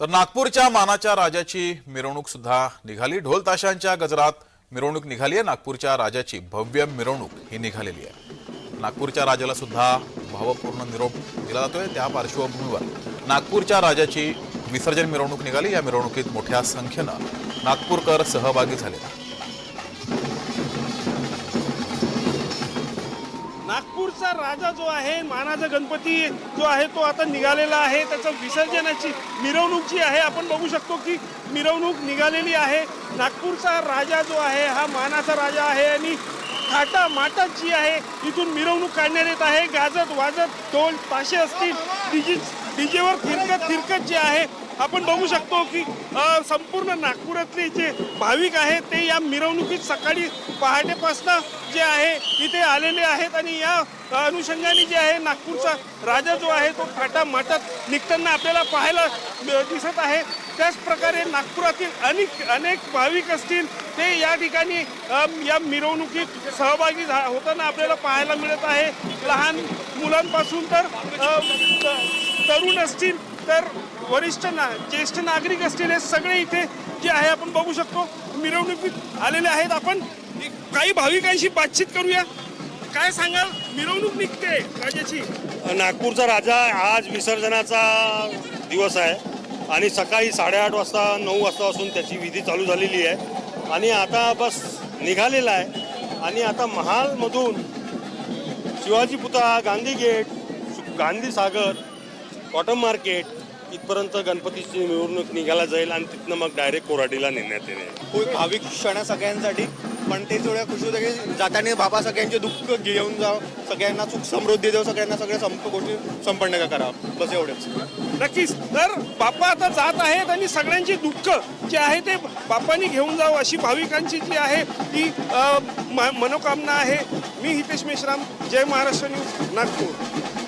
तर नागपूरच्या मानाच्या राजाची मिरवणूक सुद्धा निघाली. ढोल ताशांच्या गजरात मिरवणूक निघाली आहे. नागपूरच्या राजाची भव्य मिरवणूक ही निघालेली आहे. नागपूरच्या राजाला सुद्धा भावपूर्ण निरोप दिला जातोय. त्या पार्श्वभूमीवर नागपूरच्या राजाची विसर्जन मिरवणूक निघाली. या मिरवणुकीत मोठ्या संख्येनं नागपूरकर सहभागी झाले नागपूरचा राजा जो आहे मानाचा गणपती जो आहे तो आता निघालेला आहे. त्याचं विसर्जनाची मिरवणूक जी आहे आपण बघू शकतो की मिरवणूक निघालेली आहे. नागपूरचा राजा जो आहे हा मानाचा राजा आहे आणि थाटा माटात जी आहे इथून मिरवणूक काढण्यात येत आहे. गाजत वाजत ढोल ताशे असतील डीजे डीजेवर थिरकत थिरकत जे आहे आपण बघू शकतो की संपूर्ण नागपुरातले जे भाविक आहेत ते या मिरवणुकीत सकाळी पहाटेपासनं जे आहे इथे आलेले आहेत आणि या अनुषंगाने जे आहे नागपूरचा राजा जो आहे तो फाटा माटात निघताना आपल्याला पाहायला दिसत आहे. त्याच प्रकारे नागपुरातील अनेक अनेक भाविक असतील ते या ठिकाणी या मिरवणुकीत सहभागी झा- होताना आपल्याला पाहायला मिळत आहे. लहान मुलांपासून तर तरुण असतील तर वरिष्ठ ना ज्येष्ठ नागरिक असलेले सगळे इथे जे आहे आपण बघू शकतो. मिरवणुकीत आलेले आहेत आपण. काही भाविकांशी बातचीत करूया. काय सांगाल? मिरवणूक निघते राजाची. नागपूरचा राजा आज विसर्जनाचा दिवस आहे. आणि सकाळी साडेआठ वाजता नऊ वाजतापासून त्याची विधी चालू झालेली आहे. आणि आता बस निघालेला आहे. आणि आता महालमधून शिवाजी पुतळा Gandhi gate Gandhi Sagar cotton market इथपर्यंत गणपतीची मिरवणूक निघायला जाईल आणि तिथनं मग डायरेक्ट कोराडीला नेण्यात येईल. खूप भाविक क्षण आहे सगळ्यांसाठी पण ते थोड्या खुशी होते की जाताना बाबा सगळ्यांचे दुःख घेऊन जाव सगळ्यांना सुख समृद्धी देव सगळ्यांना सगळ्या संप गोष्टी संपन्न करावं. बस एवढंच. नक्कीच. तर बाप्पा आता जात आहेत आणि सगळ्यांची दुःख जे आहे ते बाप्पानी घेऊन जावं अशी भाविकांची जी आहे ती मनोकामना आहे. मी हितेश मेश्राम जय महाराष्ट्र न्यूज नागपूर.